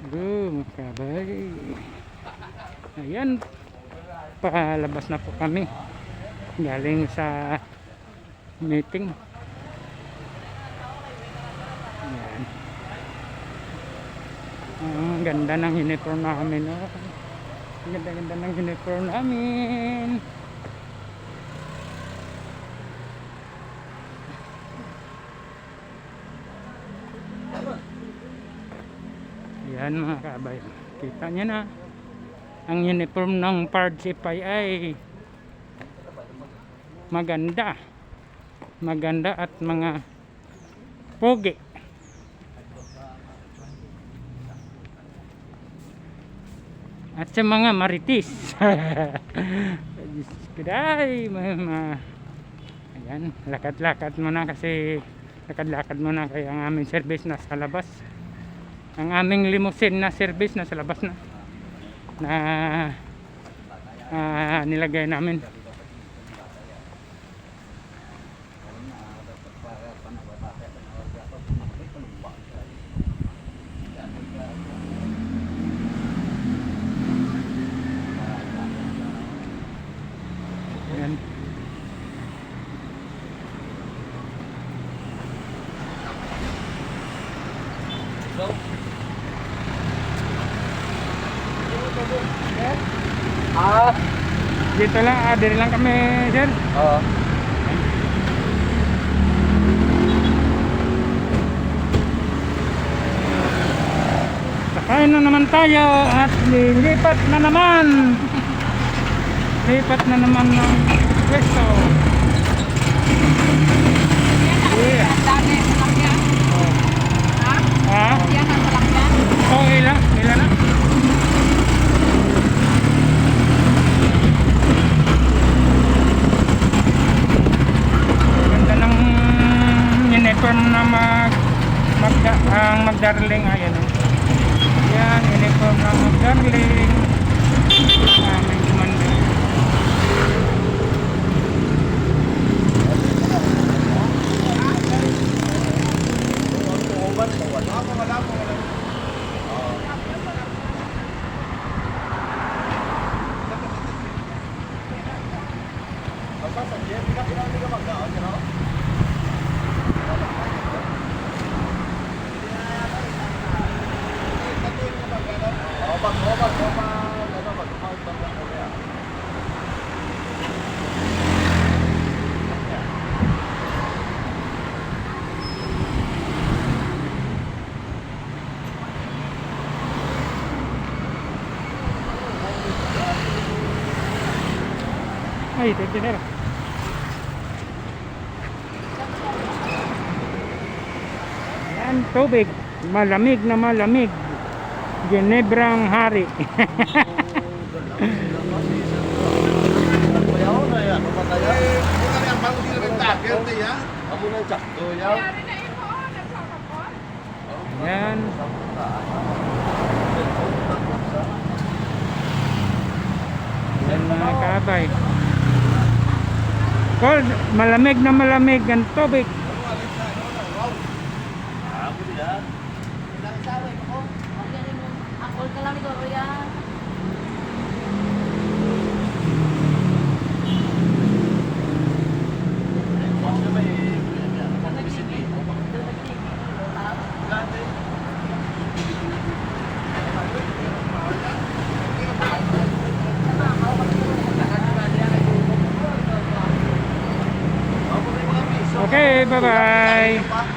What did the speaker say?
Go, makabay. Ayan. Palabas na po kami. Galing sa meeting. Ayan. Ang ganda ng uniform namin. Oh. Ang ganda-ganda ng uniform namin. Yan mga kabayan. Kita nyo na. Ang uniform ng Pardsipay ay maganda. Maganda at mga pogi. At sa mga maritis. Diyos ko, day, mga, ayan, lakad-lakad muna kasi lakad-lakad muna kaya ang aming service nasa labas ang aming limousine na service nasa labas na na ah, nilagay namin Ayan. Ah, dito lang ah, dito lang kami sir oo. Sakain na naman tayo at lilipat na naman. Lipat na naman ng pwesto. Yeah. Dami sa lakyan. Oh. Ha? Ha? Yan ang salakyan. Oh, ilan? Ilan na? Ganda ng uniform na mag magda, ang magdarling ayan oh. Yan, uniform ng magdarling. Aming commander. Ay, thank you, sir. Yan, tubig. Malamig na malamig. Ginebrang hari. Yang baru diletakkan tuh ya. Kamu na sakto yaw. Yari na imo, nagsasapon. Yan. Yan mga kabay. Cold, malamig na malamig ang tubig. Ako diyan. Ako ka lang ito, Roya. Kasi 拜拜。